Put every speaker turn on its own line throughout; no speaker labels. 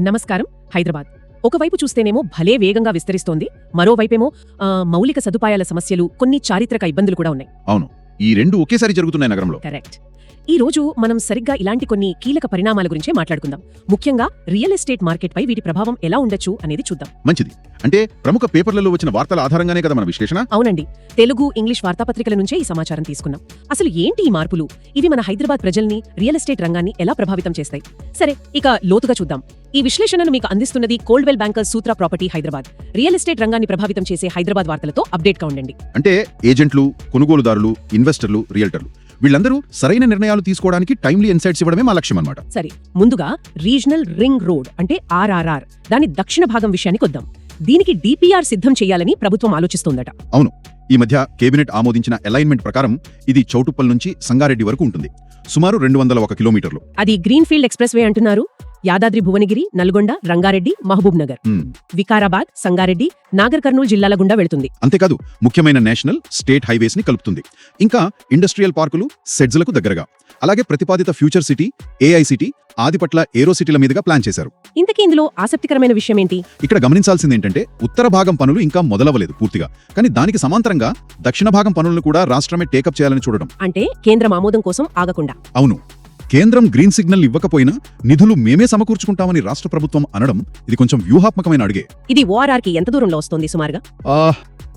నమస్కారం హైదరాబాద్. ఒకవైపు చూస్తేనేమో భలే వేగంగా విస్తరిస్తోంది మరోవైపేమో మౌలిక సదుపాయాల సమస్యలు కొన్ని చారిత్రక ఇబ్బందులు కూడా ఉన్నాయి.
అవును. ఈ రెండు ఒకేసారి జరుగుతున్నాయి నగరంలో.
కరెక్ట్. ఈ రోజు మనం సరిగ్గా ఇలాంటి కొన్ని కీలక పరిణామాల గురించే మాట్లాడుకుందాం. ముఖ్యంగా రియల్ ఎస్టేట్ మార్కెట్పై వీటి ప్రభావం ఎలా ఉండొచ్చు అనేది చూద్దాం.
మంచిది. అంటే ప్రముఖ పేపర్లలో వచ్చిన వార్తల ఆధారంగానే కదా మన విశ్లేషణ?
అవునండి. తెలుగు ఇంగ్లీష్ వార్తాపత్రికల నుంచే ఈ సమాచారం తీసుకున్నాం. అసలు ఏంటి ఈ మార్పులు? ఇవి మన హైదరాబాద్ ప్రజల్ని రియల్ ఎస్టేట్ రంగాన్ని ఎలా ప్రభావితం చేస్తాయి? సరే ఇక లోతుగా చూద్దాం. ఈ విశ్లేషణను మీకు అందిస్తున్నది Coldwell Bankers Sutra property Hyderabad. Real estate రంగాన్ని ప్రభావితం చేసే హైదరాబాద్ వార్తలతో అప్డేట్గా ఉండండి.
అంటే ఏజెంట్లు కొనుగోలుదారులు ఇన్వెస్టర్లు రియల్టర్లు. వీళ్ళందరూ సరైన నిర్ణయాలు తీసుకోవడానికి టైమ్లీ ఇన్సైట్స్ ఇవ్వడమే మా లక్ష్యం అన్నమాట.
సరే ముందుగా రీజనల్ రింగ్ రోడ్ అంటే ఆర్ఆర్ఆర్ దాని దక్షిణ భాగం విషయానికి వద్దాం. దీనికి డిపిఆర్ సిద్ధం చేయాలని ప్రభుత్వం ఆలోచిస్తోందట.
ఈ మధ్య కేబినెట్ ఆమోదించిన అలైన్మెంట్ ప్రకారం ఇది చౌటుప్పల్ నుంచి సంగారెడ్డి వరకు ఉంటుంది. సుమారు రెండు వందల ఒక కిలోమీటర్లు.
అది గ్రీన్ఫీల్డ్ ఎక్స్ప్రెస్ వే అంటున్నారు. యాదాద్రి భువనగిరి నల్గొండ రంగారెడ్డి మహబూబ్ నగర్. వికారాబాద్ సంగారెడ్డి నాగర్ కర్నూలు జిల్లాల గుండా వెళుతుంది.
అంతేకాదు ముఖ్యమైన నేషనల్ స్టేట్ హైవేస్ని కలుపుతుంది. ఇంకా ఇండస్ట్రియల్ పార్కులు సెడ్జ్లకు దగ్గరగా. అలాగే ప్రతిపాదిత future city AI city Adibatla aero సిటీల మీదుగా ప్లాన్ చేశారు.
ఇంతకీ ఇందులో ఆసక్తికరమైన విషయం ఏంటి
ఇక్కడ గమనించాల్సింది ఏంటంటే ఉత్తర భాగం పనులు ఇంకా మొదలవలేదు పూర్తిగా. కానీ దానికి సమాంతరంగా దక్షిణ భాగం పనులను కూడా రాష్ట్రమే టేకప్ చేయాలని చూడడం.
అంటే కేంద్రం ఆమోదం కోసం ఆగకుండా.
అవును. కేంద్రం గ్రీన్ సిగ్నల్ ఇవ్వకపోయినా నిధులు మేమే సమకూర్చుకుంటామని రాష్ట్ర ప్రభుత్వం అనడం ఇది కొంచెం వ్యూహాత్మకమైన అడిగే.
ఇది ఓఆర్ఆర్కి ఎంత దూరంలో వస్తోంది సుమారుగా?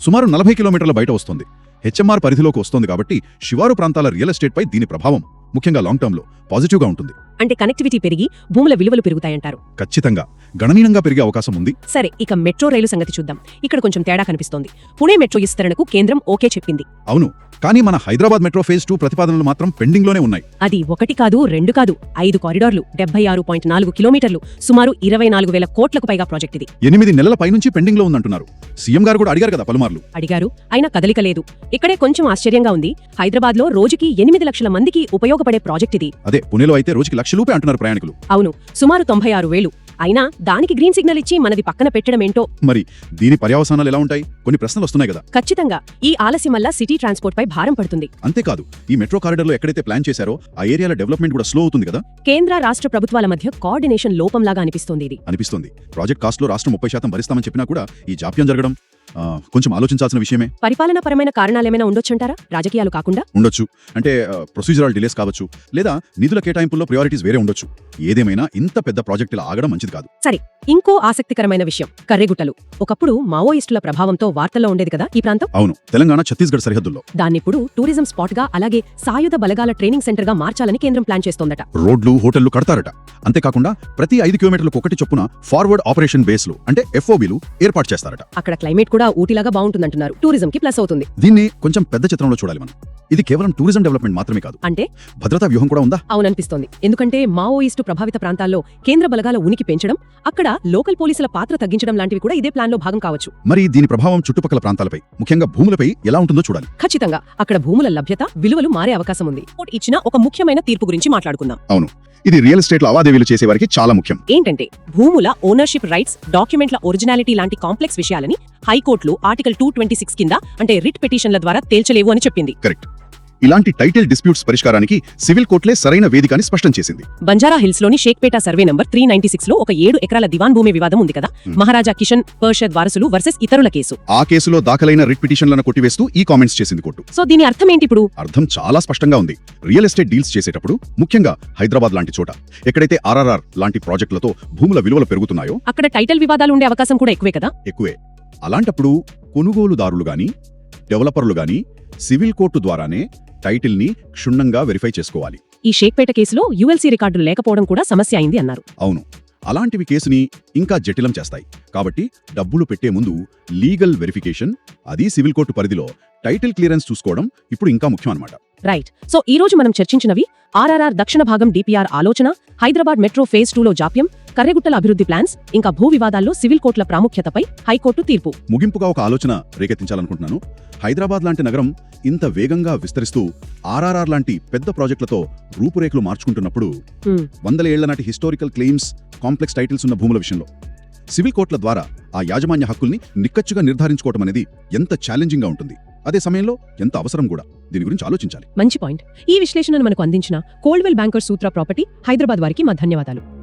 సుమారు నలభై కిలోమీటర్ల బయట వస్తుంది. హెచ్ఎంఆర్ పరిధిలోకి వస్తోంది కాబట్టి శివారు ప్రాంతాల రియల్ ఎస్టేట్ పై దీని ప్రభావం ముఖ్యంగా లాంగ్ టర్మ్లో పాజిటివ్గా ఉంటుంది.
అంటే కనెక్టివిటీ పెరిగి భూముల విలువలు పెరుగుతాయంటారు.
ఖచ్చితంగా. గణనీయంగా పెరిగే అవకాశం ఉంది.
సరే ఇక మెట్రో రైలు సంగతి చూద్దాం. ఇక్కడ కొంచెం తేడా కనిపిస్తోంది. పుణే మెట్రో విస్తరణకు కేంద్రం ఓకే చెప్పింది.
అవును. కానీ మన హైదరాబాద్ మెట్రో ఫేజ్ టూ ప్రతిపాదనలు మాత్రం పెండింగ్లోనే ఉన్నాయి.
అది ఒకటి కాదు రెండు కాదు ఐదు కారిడార్లు డెబ్బై ఆరు పాయింట్ నాలుగు కిలోమీటర్లు సుమారు ఇరవై నాలుగు వేల కోట్లకు పైగా ప్రాజెక్ట్ ఇది.
ఎనిమిది నెలల పైనుంచి పెండింగ్లో ఉందంటున్నారు. సీఎం గారు కూడా అడిగారు కదా పలుమార్లు.
అడిగారు అయినా కదలిక లేదు. ఇక్కడే కొంచెం ఆశ్చర్యంగా ఉంది. హైదరాబాద్లో రోజుకి ఎనిమిది లక్షల మందికి ఉపయోగపడే ప్రాజెక్ట్ ఇది.
అదే పుణేలో అయితే రోజుకి లక్ష రూపాయ అంటున్నారు ప్రయాణికులు.
అవును సుమారు తొంభై ఆరు వేలు. అయినా దానికి గ్రీన్ సిగ్నల్ ఇచ్చి మనది పక్కన పెట్టడం ఏంటో
మరి దీని పర్యవసానాలు ఎలా ఉంటాయి? కొన్ని ప్రశ్నలు వస్తున్నాయి కదా.
ఖచ్చితంగా. ఈ ఆలస్యం వల్ల సిటీ ట్రాన్స్పోర్ట్ పై భారం పడుతుంది.
అంతేకాదు ఈ మెట్రో కారిడార్లో ఎక్కడైతే ప్లాన్ చేశారో ఆ ఏరియాల డెవలప్మెంట్ కూడా స్లో అవుతుంది కదా.
కేంద్ర రాష్ట్ర ప్రభుత్వాల మధ్య కోఆర్డినేషన్ లోపంలాగా అనిపిస్తోంది ఇది.
అనిపిస్తుంది. ప్రాజెక్ట్ కాస్ట్లో రాష్ట్రం ముప్పై శాతం భరిస్తామని చెప్పినా కూడా ఈ జాప్యం జరగడం కొంచెం ఆలోచించాల్సిన విషయమే.
పరిపాలనాపరమైన కారణాలేమైనా ఉండొచ్చంటారా? రాజకీయాలు కాకుండా?
ఉండొచ్చు. అంటే ప్రొసీజరల్ డిలేస్ కావచ్చు లేదా నిధుల కేటాయింపుల్లో ప్రయారిటీస్ వేరే ఉండొచ్చు. ఏదేమైనా ఇంత పెద్ద ప్రాజెక్ట్ ఇలా ఆగడం మంచిది కాదు.
ఇంకో ఆసక్తికరమైన విషయం. కర్రెగుట్టలు. ఒకప్పుడు మావోయిస్టుల ప్రభావంతో వార్తల్లో ఉండేది కదా ఈ ప్రాంతం?
అవును. తెలంగాణ ఛత్తీస్గఢ్ సరిహద్దుల్లో.
దాన్నిప్పుడు టూరిజం స్పాట్గా అలాగే సాయుధ బలగాల ట్రైనింగ్ సెంటర్గా మార్చాలని కేంద్రం ప్లాన్ చేస్తోందట.
రోడ్లు హోటళ్ళు కడతారట. అంతేకాకుండా ప్రతి ఐదు కిలోమీటర్లకు ఒకటి చొప్పున ఫార్వర్డ్ ఆపరేషన్ బేస్లు అంటే ఎఫ్ఓబీలు ఏర్పాటు చేస్తారట.
అక్కడ క్లైమేట్ కూడా ఊటీలాగా బాగుంటుందంటున్నారు. టూరిజం కి ప్లస్ అవుతుంది.
దీన్ని కొంచెం పెద్ద చిత్రంలో చూడాలి మనం. ఇది కేవలం టూరిజం డెవలప్మెంట్ మాత్రమే కాదు.
అంటే?
భద్రతా వ్యూహం కూడా ఉందా?
అవుననిపిస్తోంది. ఎందుకంటే మావోయిస్టు ప్రభావిత ప్రాంతాల్లో కేంద్ర బలగాల ఉనికి పెంచడం అక్కడ లోకల్ పోలీసుల పాత్ర తగ్గించడం లాంటివి కూడా ఇదే ప్లాన్లో భాగం కావచ్చు.
మరి దీని ప్రభావం చుట్టుపక్కల ప్రాంతాలపై ముఖ్యంగా భూములపై ఎలా ఉంటుందో చూడాలి.
ఖచ్చితంగా. అక్కడ భూముల లభ్యత విలువలు మారే అవకాశం ఉంది. ఇచ్చిన ఒక ముఖ్యమైన తీర్పు గురించి మాట్లాడుకుందాం.
ఇది రియల్ ఎస్టేట్ లావాదేవీలు చేసే వారికి చాలా ముఖ్యం.
ఏంటంటే భూముల ఓనర్షిప్ రైట్స్ డాక్యుమెంట్ల ఒరిజినాలిటీ లాంటి కాంప్లెక్స్ విషయాలని హైకోర్టులు ఆర్టికల్ టూ ట్వంటీ సిక్స్ కింద అంటే రిట్ పిటిషన్ల ద్వారా తేల్చలేవు అని చెప్పింది.
కరెక్ట్ ఇలాంటి టైటిల్ డిస్ప్యూట్స్ పరిష్కారానికి సివిల్ కోర్టులే సరైన వేదిక అని స్పష్టం చేసింది.
Banjara హిల్స్లోని Shaikpet survey number three ninety సిక్స్లో ఒక ఏడు ఎకరాల దివాన్ భూమి వివాదం ఉంది కదా. మహారాజా కిషన్ పర్షద్ వారసులు వర్సెస్ ఇతరుల కేసు.
ఆ కేసులో దాఖలైన రిట్ పిటిషన్లను కొట్టివేస్తూ ఈ కామెంట్స్ చేసింది కోర్టు.
సో దీని అర్థం ఏంటి ఇప్పుడు?
అర్థం చాలా స్పష్టంగా ఉంది. రియల్ ఎస్టేట్ డీల్స్ చేసేటప్పుడు ముఖ్యంగా హైదరాబాద్ లాంటి చోట. ఎక్కడైతే ఆర్ఆర్ఆర్ లాంటి ప్రాజెక్టులతో భూముల విలువలు పెరుగుతున్నాయో
అక్కడ టైటిల్ వివాదాలు ఉండే అవకాశం కూడా ఎక్కువే కదా?
ఎక్కువే. అలాంటప్పుడు కొనుగోలుదారులు గాని డెవలపర్లు గాని సివిల్ కోర్టు ద్వారానే టైటిల్ని క్షుణ్ణంగా వెరిఫై చేసుకోవాలి.
ఈ షేక్పేట కేసులో యుఎల్సీ రికార్డులు లేకపోవడం కూడా సమస్య అయింది అన్నారు.
అవును. అలాంటివి కేసుని ఇంకా జటిలం చేస్తాయి. కాబట్టి డబ్బులు పెట్టే ముందు లీగల్ వెరిఫికేషన్ అది సివిల్ కోర్టు పరిధిలో టైటిల్ క్లియరెన్స్ చూసుకోవడం ఇప్పుడు ఇంకా ముఖ్యం అన్నమాట
రైట్. సో ఈ రోజు మనం చర్చించినవి ఆర్ఆర్ఆర్ దక్షిణ భాగం డిపిఆర్ ఆలోచన హైదరాబాద్ మెట్రో ఫేజ్ టూలో జాప్యం కర్రెగుట్టల అభివృద్ధి ప్లాన్స్ ఇంకా భూ వివాదాల్లో సివిల్ కోర్టుల ప్రాముఖ్యతపై హైకోర్టు తీర్పు.
ముగింపుగా ఒక ఆలోచన రేకెత్తించాలనుకుంటున్నాను. హైదరాబాద్ లాంటి నగరం ఇంత వేగంగా విస్తరిస్తూ ఆర్ఆర్ఆర్ లాంటి పెద్ద ప్రాజెక్టులతో రూపురేఖలు మార్చుకుంటున్నప్పుడు. వందల ఏళ్ళ నాటి హిస్టారికల్ క్లెయిమ్స్ కాంప్లెక్స్ టైటిల్స్ ఉన్న భూముల విషయంలో సివిల్ కోర్టుల ద్వారా ఆ యాజమాన్య హక్కుల్ని నిక్కచ్చుగా నిర్ధారించుకోవడం అనేది ఎంత ఛాలెంజింగ్గా ఉంటుంది. అదే సమయంలో ఎంత అవసరం కూడా. దీని గురించి ఆలోచించాలి.
మంచి పాయింట్. ఈ విశ్లేషణను మనకు అందించిన Coldwell Banker Sutra property Hyderabad వారికి మా ధన్యవాదాలు.